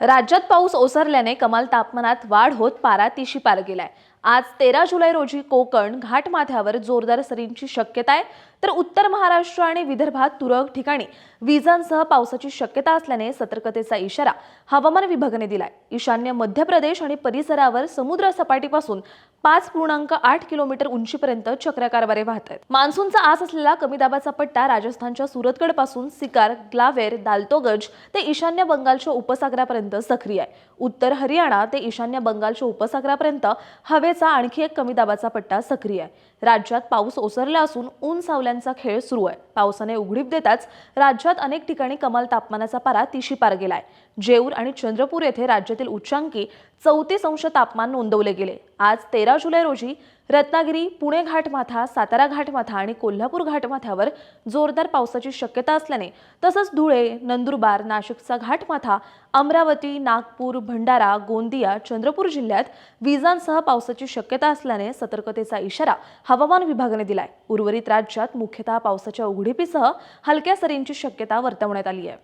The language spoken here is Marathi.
राज्यात पाऊस ओसरल्याने कमाल तापमानात वाढ होत पारा तिशी पार गेलाय. आज तेरा जुलै रोजी कोकण घाटमाथ्यावर जोरदार सरींची शक्यता आहे. तर उत्तर महाराष्ट्र आणि विदर्भात तुरळक ठिकाणी विजांसह पावसाची शक्यता असल्याने सतर्कतेचा इशारा हवामान विभागाने दिलाय. ईशान्य मध्य प्रदेश आणि परिसरावर समुद्र सपाटीपासून पाच पूर्णांक आठ किलोमीटर उंचीपर्यंत चक्राकार वारे वाहत आहेत मान्सूनचा आस असलेला कमी दाबाचा पट्टा राजस्थानच्या सुरतगडपासून सिकार ग्लावेर दालतोगज ते ईशान्य बंगालच्या उपसागरापर्यंत सक्रिय आहे. उत्तर हरियाणा ते ईशान्य बंगालच्या उपसागरापर्यंत हवेचा आणखी एक कमी दाबाचा पट्टा सक्रिय आहे. राज्यात पाऊस ओसरला असून ऊन सावल्यांचा खेळ सुरू आहे. पावसाने उघडीप देताच राज्यात अनेक ठिकाणी कमाल तापमानाचा पारा तिशी पार गेलाय. जेऊर आणि चंद्रपूर येथे राज्यातील उच्चांकी चौतीस अंश तापमान नोंदवले गेले. आज तेरा जुलै रोजी रत्नागिरी पुणे घाटमाथा सातारा घाटमाथा आणि कोल्हापूर घाटमाथ्यावर जोरदार पावसाची शक्यता असल्याने तसंच धुळे नंदुरबार नाशिकचा घाटमाथा अमरावती नागपूर भंडारा गोंदिया चंद्रपूर जिल्ह्यात विजांसह पावसाची शक्यता असल्याने सतर्कतेचा इशारा हवामान विभागाने दिलाय. उर्वरित राज्यात मुख्यतः पावसाच्या उघडीपीसह हलक्या सरींची शक्यता वर्तवण्यात आली आहे.